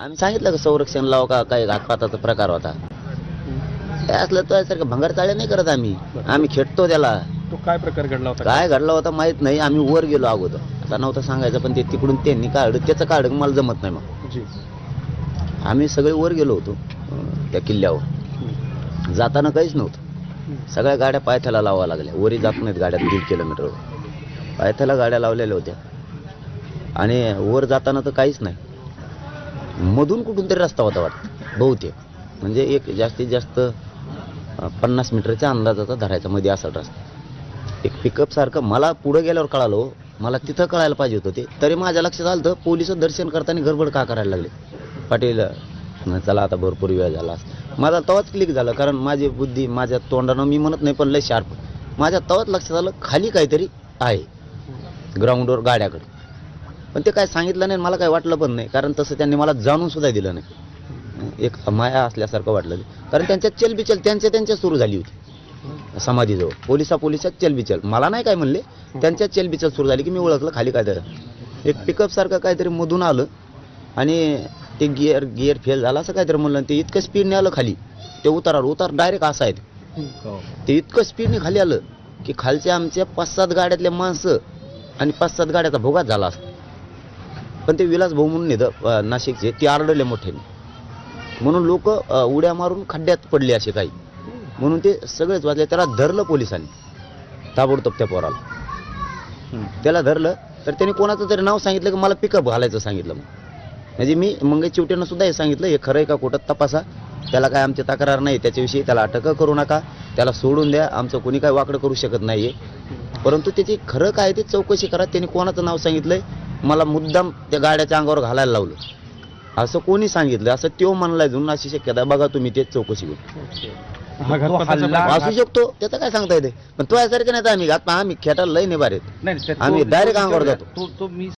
आम्ही सांगितलं का संरक्षण लाव का काही घातपाताचा प्रकार होता. काय असलं तर सारखं भंगार चाळे नाही करत आम्ही. आम्ही खेळतो त्याला. तो काय प्रकार घडला होता? काय घडला होता माहीत नाही. आम्ही वर गेलो अगोदर. आता नव्हतं सांगायचं पण ते तिकडून त्यांनी काढलं त्याचं काढ मला जमत नाही मग. जी. आम्ही सगळे वर गेलो होतो अं, त्या किल्ल्यावर. जाताना काहीच नव्हतं. सगळ्या गाड्या पायथ्याला लावा लागल्या. वरी जात नाहीत गाड्या दीड किलोमीटरवर. पायथ्याला गाड्या लावलेल्या होत्या. आणि वर जाताना तर काहीच नाही. मधून कुठून तरी रस्ता होता वाटतं बहुतेक. म्हणजे एक जास्तीत जास्त पन्नास मीटरच्या अंदाजाचा धरायचा मध्ये असा रस्ता. एक पिकअप सारखं मला पुढं गेल्यावर कळालो हो. मला तिथं कळायला पाहिजे होतं ते. तरी माझ्या लक्षात आलं तर पोलीस दर्शन करताना गडबड का करायला लागले? पाटील चला आता भरपूर वेळ झाला माझा तवाच क्लिक झालं कारण माझी बुद्धी माझ्या तोंडानं मी म्हणत नाही पण लय शार्प माझ्या तवाच लक्षात आलं खाली काहीतरी आहे. ग्राउंडवर गाड्याकडे. पण ते काय सांगितलं नाही मला काय वाटलं पण नाही. कारण तसं त्यांनी मला जाणून सुद्धा दिलं नाही. एक माया असल्यासारखं वाटलं कारण त्यांच्यात चलबिचल त्यांच्या त्यांच्या सुरू झाली होती. समाधीजवळ. पोलिसा पोलिसात चलबिचल. मला नाही काय म्हणले. त्यांच्यात चलबिचल सुरू झाली की मी ओळखलं खाली काय एक पिकअप सारखं काहीतरी मधून आलं आणि ते गिअर गिअर फेल झाला असं काहीतरी म्हणलं ते इतकं स्पीडने आलं खाली. ते उतारावर उतार डायरेक्ट असा आहे ते. इतकं स्पीडने खाली आलं की खालच्या आमच्या पाच सात गाड्यातले माणसं आणि पाच सात गाड्याचा भोगात झाला असता. पण ते विलास भाऊ म्हणून येतं नाशिकचे ते आरडले मोठ्याने म्हणून लोक उड्या मारून खड्ड्यात पडले असे काही. म्हणून ते सगळेच वाचले त्याला धरलं पोलिसांनी ताबडतोब त्या पोराला. त्याला धरलं तर त्याने कोणाचं तरी नाव सांगितलं की मला पिकअप घालायचं सांगितलं मग म्हणजे मी मंगई चिवट्यानं सुद्धा हे सांगितलं हे खरं आहे का कुठं तपासा. त्याला काय आमची तक्रार नाही त्याच्याविषयी त्याला अटक करू नका. त्याला सोडून द्या आमचं कोणी काय वाकडं करू शकत नाहीये. परंतु त्याची खरं काय ते चौकशी करा. त्यांनी कोणाचं नाव सांगितलंय मला मुद्दाम त्या गाड्याच्या अंगावर घालायला लावलं. असं कोणी सांगितलं? असं त्यो म्हणलाय जुन अशी शक्यता. बघा तुम्ही तेच चौकशी करून. असू शकतो त्याचं काय सांगता येते? पण तो यासारखं नाही तर आम्ही घात आम्ही खेटायला लय नाही नाही, आम्ही तो- तो- अंगावर जातो. तो तो मी